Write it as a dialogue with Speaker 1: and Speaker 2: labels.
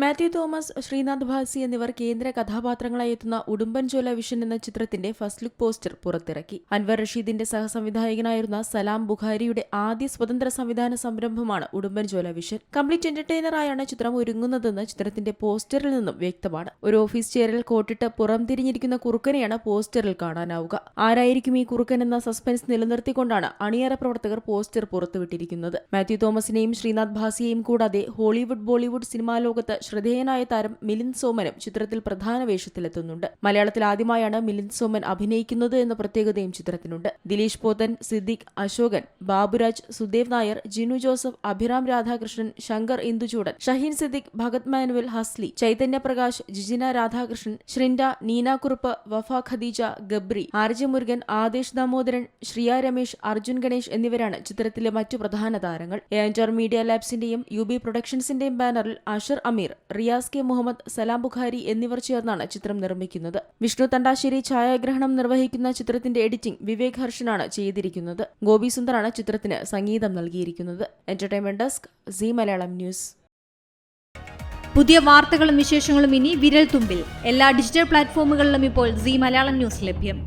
Speaker 1: Mathew Thomas Sreenath Bhasi എന്നിവർ കേന്ദ്ര കഥാപാത്രങ്ങളായി എത്തുന്ന ഉടുമ്പൻചോല വിഷൻ എന്ന ചിത്രത്തിന്റെ ഫസ്റ്റ് ലുക്ക് പോസ്റ്റർ പുറത്തിറക്കി. അൻവർ റഷീദിന്റെ സഹസംവിധായകനായിരുന്ന സലാം ബുഖാരിയുടെ ആദ്യ സ്വതന്ത്ര സംവിധാന സംരംഭമാണ് ഉടുമ്പൻചോല വിഷൻ. കംപ്ലീറ്റ് എന്റർടൈനറായാണ് ചിത്രം ഒരുങ്ങുന്നതെന്ന് ചിത്രത്തിന്റെ പോസ്റ്ററിൽ നിന്നും വ്യക്തമാണ്. ഒരു ഓഫീസ് ചെയറിൽ കോട്ടിട്ട് പുറംതിരിഞ്ഞിരിക്കുന്ന കുറുക്കനെയാണ് പോസ്റ്ററിൽ കാണാനാവുക. ആരായിരിക്കും ഈ കുറുക്കൻ എന്ന സസ്പെൻസ് നിലനിർത്തിക്കൊണ്ടാണ് അണിയറ പ്രവർത്തകർ പോസ്റ്റർ പുറത്തുവിട്ടിരിക്കുന്നത്. മാത്യു തോമസിനെയും ശ്രീനാഥ് ഭാസിയെയും കൂടാതെ ഹോളിവുഡ് ബോളിവുഡ് സിനിമാ ലോകത്ത് ശ്രദ്ധേയനായ താരം മിലിൻ സോമനും ചിത്രത്തിൽ പ്രധാന വേഷത്തിലെത്തുന്നുണ്ട്. മലയാളത്തിൽ ആദ്യമായാണ് മിലിൻ സോമൻ അഭിനയിക്കുന്നത് എന്ന പ്രത്യേകതയും ചിത്രത്തിനുണ്ട്. Dileesh Pothan Siddique Ashokan Baburaj Sudev Nair Jinu Joseph Abhiram Radhakrishnan Shankar Induchoodan Shaheen Siddique Bhagath Manuel Hasli Chaitanya Prakash Jijina Radhakrishnan Srinda Neena Kurup Wafa Khadeeja Gabri RJ Murukan Adesh Damodaran Shriya Ramesh Arjun Ganesh എന്നിവരാണ് ചിത്രത്തിലെ മറ്റു പ്രധാന താരങ്ങൾ. A media ലാബ്സിന്റെയും U B പ്രൊഡക്ഷൻസിന്റെയും ബാനറിൽ Ashar Ameer Riyas K Muhammad Salam Bukhari എന്നിവർ ചേർന്നാണ് ചിത്രം നിർമ്മിക്കുന്നത്. വിഷ്ണു തണ്ടാശ്ശേരി ഛായാഗ്രഹണം നിർവഹിക്കുന്ന ചിത്രത്തിന്റെ എഡിറ്റിംഗ് വിവേക് ഹർഷനാണ് ചെയ്തിരിക്കുന്നത്. ഗോപി സുന്ദറാണ് ചിത്രത്തിന് സംഗീതം നൽകിയിരിക്കുന്നത്. Entertainment desk Zee Malayalam news
Speaker 2: പുതിയ വാർത്തകളും വിശേഷങ്ങളും ഇനി വിരൽ തുമ്പിൽ എല്ലാ ഡിജിറ്റൽ പ്ലാറ്റ്ഫോമുകളിലും ഇപ്പോൾ സി മലയാളം ന്യൂസ് ലഭ്യം.